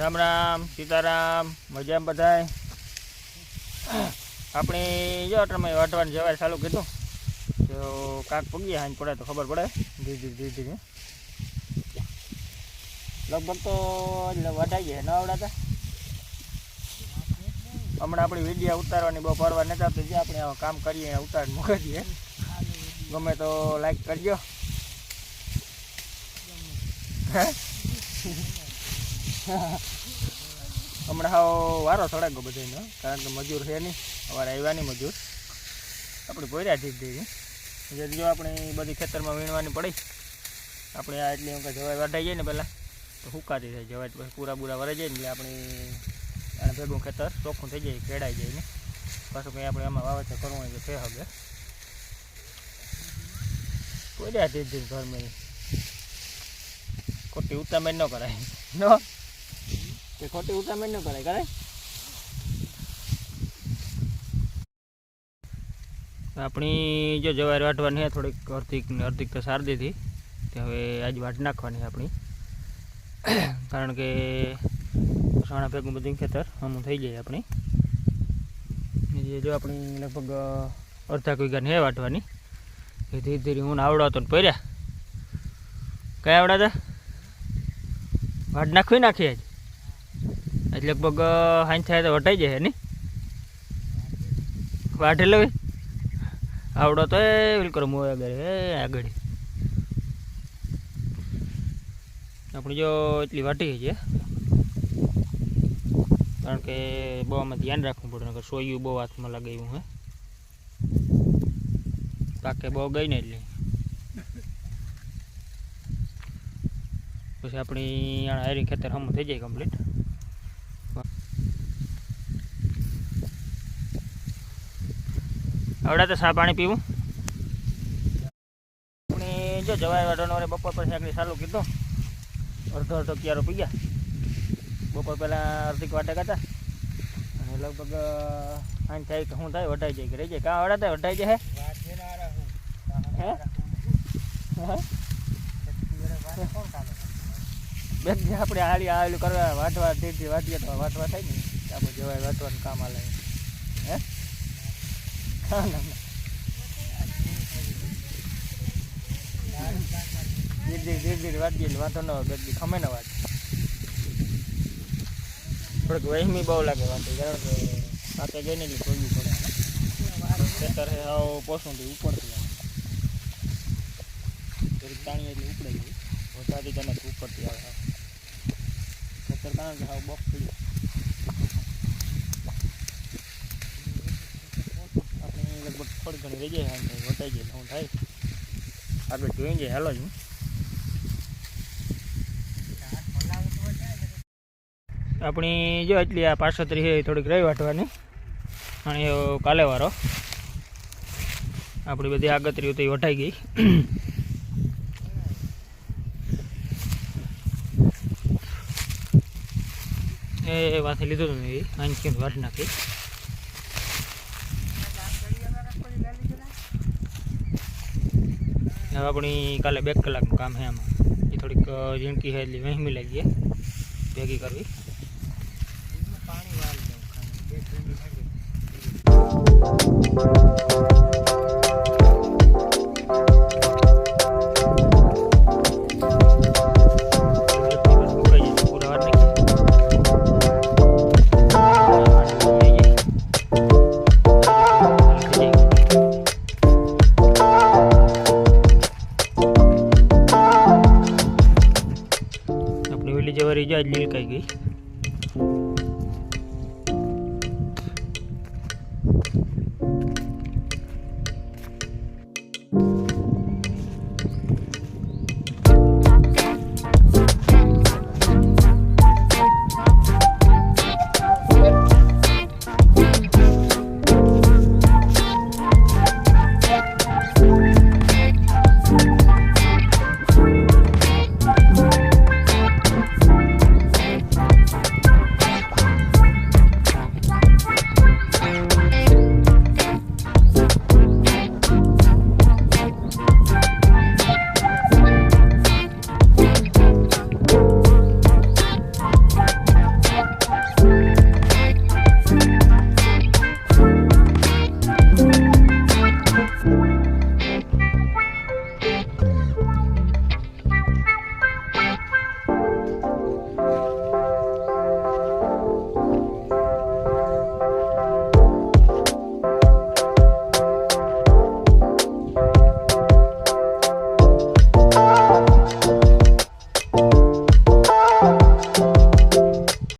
રામ રામ, સીતારામ, મજામાં બધાય? આપણે જો અટરમાં વાટવાનું જવાય ચાલુ કીધું. તો કાંક પગીએ હાંજ પડે તો ખબર પડે. ધીરે ધીરે ધીરે ધીરે. લગભગ તો વટાઈ ગયા ન આવડાતા? હમણાં આપણી વિડીયા ઉતારવાની બહુ ફરવા નતા તો જે આપણે કામ કરીએ ઉતાર મૂકી દઈએ ગમે તો લાઈક કરજો. હે? હમણાં હાવ વારો સળાગો બધાનો કારણ કે મજૂર છે નહીં. અમારે આવ્યા નહીં મજૂર. આપણે પોર્યા ઠીક થઈ જે આપણે બધી ખેતરમાં વીણવાની પડી, આપણે આ એટલી કે જવાય વઢાઈ જાય ને પહેલાં તો હુકાતી થાય જવાય પછી પૂરા પૂરા વરાઈ જાય ને એટલે આપણે આને ભેગું ખેતર ચોખ્ખું થઈ જાય, ખેડાઈ જાય ને. પાછું કંઈ આપણે આમાં વાવેતર કરવું હોય તો થઈ હવે. પોર્યા ઠીક ઘરમાં ખોટી ઉતામેર ન કરાય. ન તે ખોટી ઉતામેર ન કરાય કરે આપણી જો જવાર વાટવાની છે, થોડીક અર્ધિક અર્ધિક તો સારી દીધી. તે હવે આજ વાટ નાખવાની આપણી. કારણ કે સાણા ભેગું બધું ખેતર હમું થઈ જાય આપણી. જે જો આપણી લગભગ અડધા વીઘાની હે વાટવાની. એ ધીરે ધીરે હું આવડાતો ને પહેર્યા. કયા આવડાતા વાટ નાખવી નાખી આજ? આજ લગભગ હાંજ થાય તો વટાઈ જાય નહીં વાઢે લેવી આવડો તો એ બિલકુલ મો આગળ, એ, આગળ. આપણે જો એટલી વાટી છે. કારણ કે બહુ આમાં ધ્યાન રાખવું પડે, નકર સોયું બહુ હાથમાં લાગે એવું, હે. પાકે બહુ ગઈ ને એટલે. પછી આપણી આ હારી ખેતર હમું થઈ જાય કમ્પ્લીટ આવડા તો સા પાણી પીવું. આપણે જો જવાય વાળો બપોર પછી આગળ ચાલુ કીધું. અડધો અડધો ક્યારો પી ગયા. બપોર પહેલાં અડધી વાટે હતા અને લગભગ આમ થાય કે શું થાય, વઢાઈ જાય કે રહી જાય. કાં વડા થાય, વઢાઈ જાય હે? બે આપણે હાલી આવેલું કરવા વાટવા ધીરે વાટીએ તો વાટવા થાય ને. આપણે જવાય વાટવાનું કામ હાલે. હે. ધીરે ધીરે ધીરે ધીરે વાંધો ન ખમે ન વાત થોડીક વહેમી બહુ લાગે વાંધો કારણ કે સાથે જઈને એટલે જોયું પડે ખેતર છે હાવ પોસુંથી ઉપરથી આવે થોડીક તાણી એટલે ઉપડે ગયું વધારથી તને ઉપરથી આવે. ખેતર કારણ કે હાવ થઈ જાય આપણે લગભગ થોડી ઘણી રહી જાય વટાઈ જાય શું થાય. આગળ જોઈ જાય હાલો જ. આપણી જો એટલી આ પાછોતરી છે થોડીક રહી વાટવાની. અને કાલે વારો આપણી બધી આગતરીઓ તો વટાઈ ગઈ. એ વાંચી લીધું હતું એ આંચકી વાટ નાખી? આપણી કાલે બે કલાકનું કામ છે આમાં. એ થોડીક ઝીણકી છે એટલી વહેમી લાગીએ ભેગી કરવી. સુકાઈ જવારી જાય લીલકાઈ ગઈ.